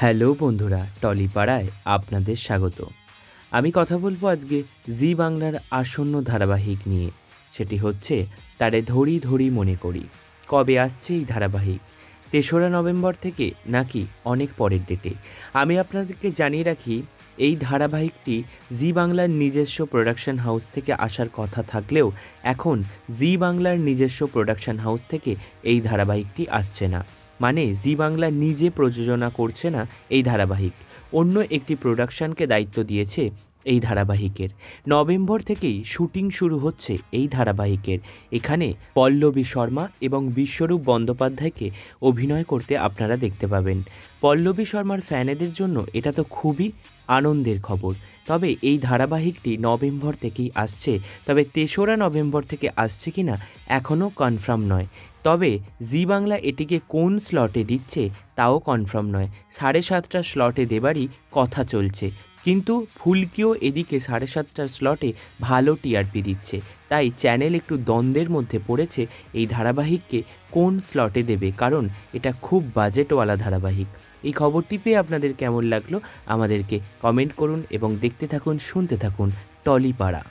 Hello বন্ধুরা, টলিপাড়ায় আপনাদের স্বাগত। আমি কথা বলব আজকে জি বাংলার আসন্ন ধারাবাহিক নিয়ে। সেটি হচ্ছে তারে ধরি ধরি মনে করি। কবে আসছে এই ধারাবাহিক? তেসরা নভেম্বর থেকে নাকি অনেক পরের ডেটে। আমি আপনাদেরকে জানিয়ে রাখি, এই ধারাবাহিকটি জি বাংলার নিজস্ব প্রোডাকশন হাউস থেকে আসার কথা থাকলেও এখন জি বাংলার নিজস্ব প্রোডাকশন হাউস থেকে এই ধারাবাহিকটি আসছে না। মানে জি বাংলা নিজে প্রযোজনা করছে না এই ধারাবাহিক। অন্য একটি প্রোডাকশানকে দায়িত্ব দিয়েছে এই ধারাবাহিকের। নভেম্বর থেকেই শুটিং শুরু হচ্ছে এই ধারাবাহিকের। এখানে পল্লবী শর্মা এবং বিশ্বরূপ বন্দ্যোপাধ্যায়কে অভিনয় করতে আপনারা দেখতে পাবেন। পল্লবী শর্মার ফ্যানেদের জন্য এটা তো খুবই আনন্দের খবর। তবে এই ধারাবাহিকটি নভেম্বর থেকেই আসছে। তবে তেসরা নভেম্বর থেকে আসছে কি না এখনও কনফার্ম নয়। তবে জি বাংলা এটিকে কোন স্লটে দিচ্ছে তাও কনফার্ম নয়। সাড়ে সাতটা স্লটে দেবারই কথা চলছে। কিন্তু ফুলকিও এদিকে সাড়ে সাতটার স্লটে ভালো টিআরপি দিচ্ছে। তাই চ্যানেল একটু দ্বন্দ্বের মধ্যে পড়েছে এই ধারাবাহিককে কোন স্লটে দেবে। কারণ এটা খুব বাজেটওয়ালা ধারাবাহিক। এই খবরটি পেয়ে আপনাদের কেমন লাগল আমাদেরকে কমেন্ট করুন এবং দেখতে থাকুন শুনতে থাকুন টলিপাড়া।